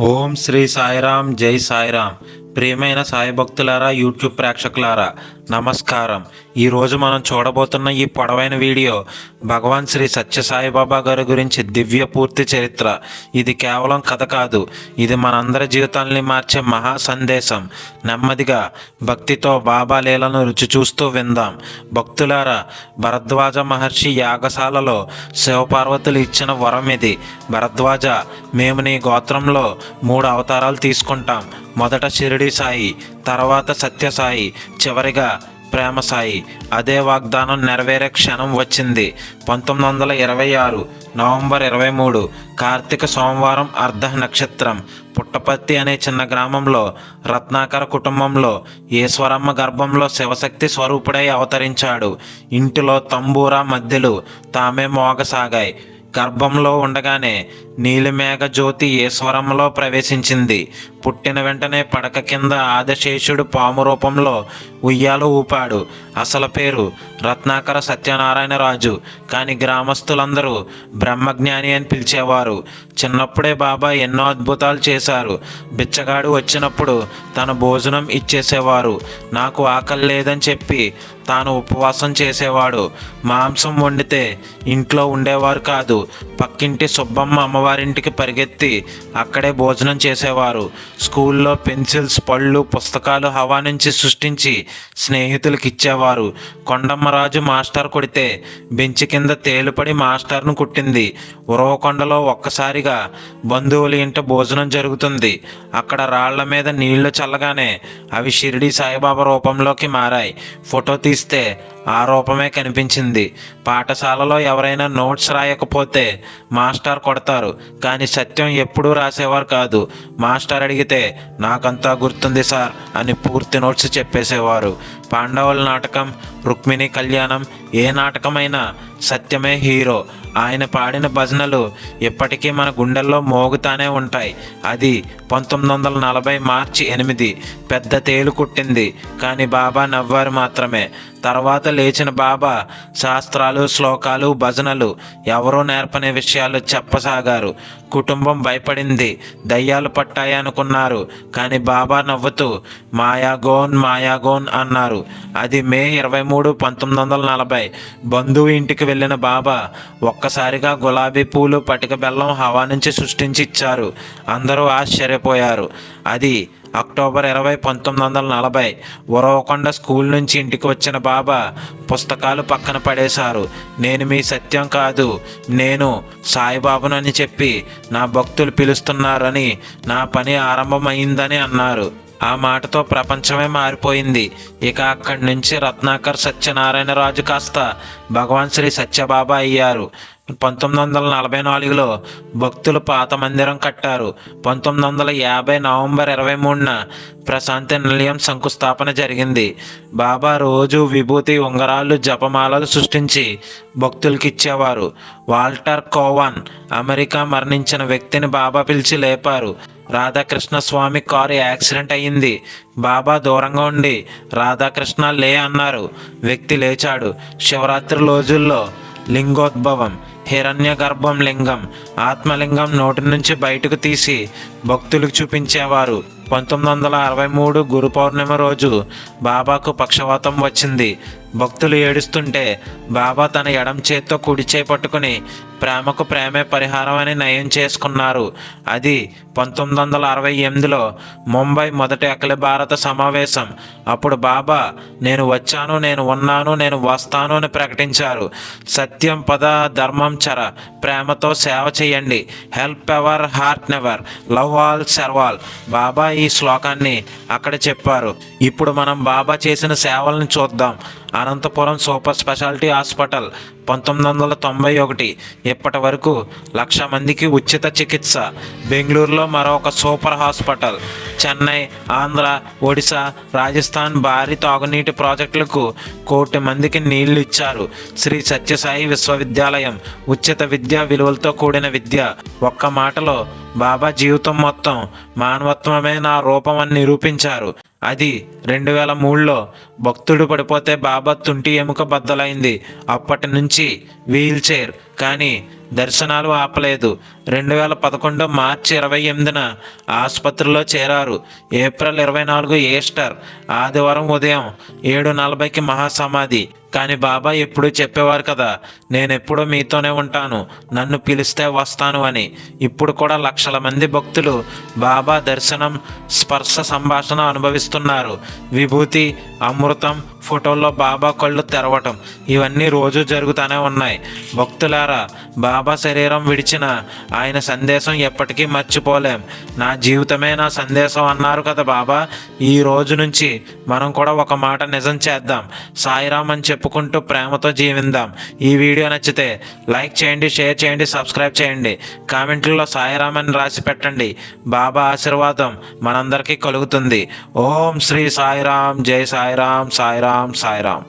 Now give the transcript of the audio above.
ఓం శ్రీ సాయిరామ్ జై సాయిరామ్. ప్రియమైన సాయి భక్తులారా యూట్యూబ్ ప్రేక్షకులారా నమస్కారం. ఈరోజు మనం చూడబోతున్న ఈ పొడవైన వీడియో భగవాన్ శ్రీ సత్యసాయిబాబా గారి గురించి దివ్య పూర్తి చరిత్ర. ఇది కేవలం కథ కాదు ఇది మనందరి జీవితాల్ని మార్చే మహా సందేశం. నెమ్మదిగా భక్తితో బాబా లీలను రుచి చూస్తూ విందాం. భక్తులారా భరద్వాజ మహర్షి యాగశాలలో శివపార్వతులు ఇచ్చిన వరం ఇది. భరద్వాజ మేము నీ గోత్రంలో మూడు అవతారాలు తీసుకుంటాం. మొదట షిరిడి సాయి తర్వాత సత్యసాయి చివరిగా ప్రేమ సాయి. అదే వాగ్దానం నెరవేరే క్షణం వచ్చింది. పంతొమ్మిది వందల ఇరవై ఆరు నవంబర్ ఇరవై మూడు కార్తీక సోమవారం అర్ధ నక్షత్రం. పుట్టపత్తి అనే చిన్న గ్రామంలో రత్నాకర కుటుంబంలో ఈశ్వరమ్మ గర్భంలో శివశక్తి స్వరూపుడై అవతరించాడు. ఇంటిలో తంబూరా మధ్యలు తామే మోగసాగాయి. గర్భంలో ఉండగానే నీలిమేఘ జ్యోతి ఈశ్వరంలో ప్రవేశించింది. పుట్టిన వెంటనే పడక కింద ఆదశేషుడు పాము రూపంలో ఉయ్యాలు ఊపాడు. అసలు పేరు రత్నాకర సత్యనారాయణ రాజు. కానీ గ్రామస్తులందరూ బ్రహ్మజ్ఞాని అని పిలిచేవారు. చిన్నప్పుడే బాబా ఎన్నో అద్భుతాలు చేశారు. బిచ్చగాడు వచ్చినప్పుడు తన భోజనం ఇచ్చేసేవారు. నాకు ఆకలి లేదని చెప్పి తాను ఉపవాసం చేసేవాడు. మాంసం వండితే ఇంట్లో ఉండేవారు కాదు. పక్కింటి సుబ్బమ్మ అమ్మవారింటికి పరిగెత్తి అక్కడే భోజనం చేసేవారు. స్కూల్లో పెన్సిల్స్ పళ్ళు పుస్తకాలు హవా నుంచి సృష్టించి స్నేహితులకు ఇచ్చేవారు కొండమ్మరాజు మాస్టర్ కొడితే బెంచి కింద తేలుపడి మాస్టర్ను కుట్టింది. ఉరవకొండలో ఒక్కసారిగా బంధువుల ఇంట భోజనం జరుగుతుంది. అక్కడ రాళ్ళ మీద నీళ్ళు చల్లగానే అవి షిరిడి సాయిబాబా రూపంలోకి మారాయి. ఫోటో తీస్తే ఆ రూపమే కనిపించింది. పాఠశాలలో ఎవరైనా నోట్స్ రాయకపోతే మాస్టర్ కొడతారు. కానీ సత్యం ఎప్పుడూ రాసేవారు కాదు. మాస్టర్ అడిగితే నాకంతా గుర్తుంది సార్ అని పూర్తి నోట్స్ చెప్పేసేవారు. పాండవుల నాటకం రుక్మిణి కళ్యాణం ఏ నాటకమైనా సత్యమే హీరో. ఆయన పాడిన భజనలు ఇప్పటికీ మన గుండెల్లో మోగుతానే ఉంటాయి. అది పంతొమ్మిది వందల నలభై మార్చి ఎనిమిది. పెద్ద తేలు కుట్టింది కానీ బాబా నవ్వారు మాత్రమే. తర్వాత లేచిన బాబా శాస్త్రాలు శ్లోకాలు భజనలు ఎవరూ నేర్పనే విషయాలు చెప్పసాగారు. కుటుంబం భయపడింది దయ్యాలు పట్టాయనుకున్నారు కానీ బాబా నవ్వుతూ మాయాగోన్ మాయాగోన్ అన్నారు. అది మే ఇరవై మూడు పంతొమ్మిది వందల నలభై. బంధువు ఇంటికి వెళ్ళిన బాబా ఒక్కసారిగా గులాబీ పూలు పటిక బెల్లం హవా నుంచి సృష్టించి ఇచ్చారు. అందరూ ఆశ్చర్యపోయారు. అది అక్టోబర్ ఇరవై పంతొమ్మిది వందల నలభై. ఉరవకొండ స్కూల్ నుంచి ఇంటికి వచ్చిన బాబా పుస్తకాలు పక్కన పడేశారు. నేను మీ సత్యం కాదు. నేను సాయిబాబునని చెప్పి నా భక్తులు పిలుస్తున్నారని నా పని ఆరంభమైందని అన్నారు. ఆ మాటతో ప్రపంచమే మారిపోయింది. ఇక అక్కడి నుంచి రత్నాకర్ సత్యనారాయణ రాజు కాస్త భగవాన్ శ్రీ సత్యబాబా అయ్యారు. పంతొమ్మిది వందల నలభై నాలుగులో భక్తులు పాత మందిరం కట్టారు. పంతొమ్మిది వందల యాభై నవంబర్ ఇరవై మూడున ప్రశాంతి నిలయం శంకుస్థాపన జరిగింది. బాబా రోజు విభూతి ఉంగరాలు జపమాలలు సృష్టించి భక్తులకి ఇచ్చేవారు వాల్టర్ కోవాన్ అమెరికా మరణించిన వ్యక్తిని బాబా పిలిచి లేపారు. రాధాకృష్ణ స్వామి కారు యాక్సిడెంట్ అయ్యింది. బాబా దూరంగా ఉండి రాధాకృష్ణ లే అన్నారు. వ్యక్తి లేచాడు. శివరాత్రి రోజుల్లో లింగోద్భవం హిరణ్య గర్భం లింగం ఆత్మలింగం నోటి నుంచి బయటకు తీసి భక్తులకు చూపించేవారు. పంతొమ్మిది వందల అరవై మూడు గురు పౌర్ణమి రోజు బాబాకు పక్షవాతం వచ్చింది. భక్తులు ఏడుస్తుంటే బాబా తన ఎడం చేత్తో కుడి చేయి పట్టుకుని ప్రేమకు ప్రేమే పరిహారం అని నయం చేసుకున్నారు. అది పంతొమ్మిది వందల అరవై ఎనిమిదిలో ముంబై మొదటి అఖిల భారత సమావేశం. అప్పుడు బాబా నేను వచ్చాను నేను ఉన్నాను నేను వస్తాను అని ప్రకటించారు. సత్యం పద ధర్మం చర ప్రేమతో సేవ చేయండి. Help ever hurt never love all serve all Baba ఈ శ్లోకాన్ని అక్కడ చెప్పారు. ఇప్పుడు మనం బాబా చేసిన సేవలను చూద్దాం. అనంతపురం సూపర్ స్పెషాలిటీ హాస్పిటల్ పంతొమ్మిది వందల తొంభై ఒకటి. ఇప్పటి వరకు లక్ష మందికి ఉచిత చికిత్స. బెంగళూరులో మరొక సూపర్ హాస్పిటల్. చెన్నై ఆంధ్ర ఒడిశా రాజస్థాన్ భారీ తాగునీటి ప్రాజెక్టులకు కోటి మందికి నీళ్ళు ఇచ్చారు. శ్రీ సత్యసాయి విశ్వవిద్యాలయం ఉచిత విద్యా విలువలతో కూడిన విద్య. ఒక్క మాటలో బాబా జీవితం మొత్తం మానవత్వమే నా రూపం అని నిరూపించారు. అది రెండు వేల మూడులో భక్తుడు పడిపోతే బాబా తుంటి ఎముక బద్దలైంది. అప్పటి నుంచి వీల్ చైర్ కానీ దర్శనాలు ఆపలేదు. రెండు వేల పదకొండు మార్చి ఇరవై ఎనిమిదిన ఆసుపత్రిలో చేరారు. ఏప్రిల్ ఇరవై నాలుగు ఈస్టర్ ఆదివారం ఉదయం ఏడు నలభైకి మహాసమాధి. కానీ బాబా ఎప్పుడూ చెప్పేవారు కదా నేను ఎప్పుడూ మీతోనే ఉంటాను నన్ను పిలిస్తే వస్తాను అని. ఇప్పుడు కూడా లక్షల మంది భక్తులు బాబా దర్శనం స్పర్శ సంభాషణ అనుభవిస్తున్నారు. విభూతి అమృతం ఫోటోల్లో బాబా కళ్ళు తెరవటం ఇవన్నీ రోజు జరుగుతూనే ఉన్నాయి. భక్తులారా బాబా శరీరం విడిచిన ఆయన సందేశం ఎప్పటికీ మర్చిపోలేం. నా జీవితమే నా సందేశం అన్నారు కదా బాబా ఈ రోజు నుంచి మనం కూడా ఒక మాట నిజం చేద్దాం. సాయిరామ్ అని చెప్పుకుంటూ ప్రేమతో జీవిందాం. ఈ వీడియో నచ్చితే లైక్ చేయండి షేర్ చేయండి సబ్స్క్రైబ్ చేయండి. కామెంట్లలో సాయిరామని రాసి పెట్టండి. బాబా ఆశీర్వాదం మనందరికీ కలుగుతుంది. ఓం శ్రీ సాయిరాం జై సాయిరామ్ సాయిరామ్ సాయిరామ్.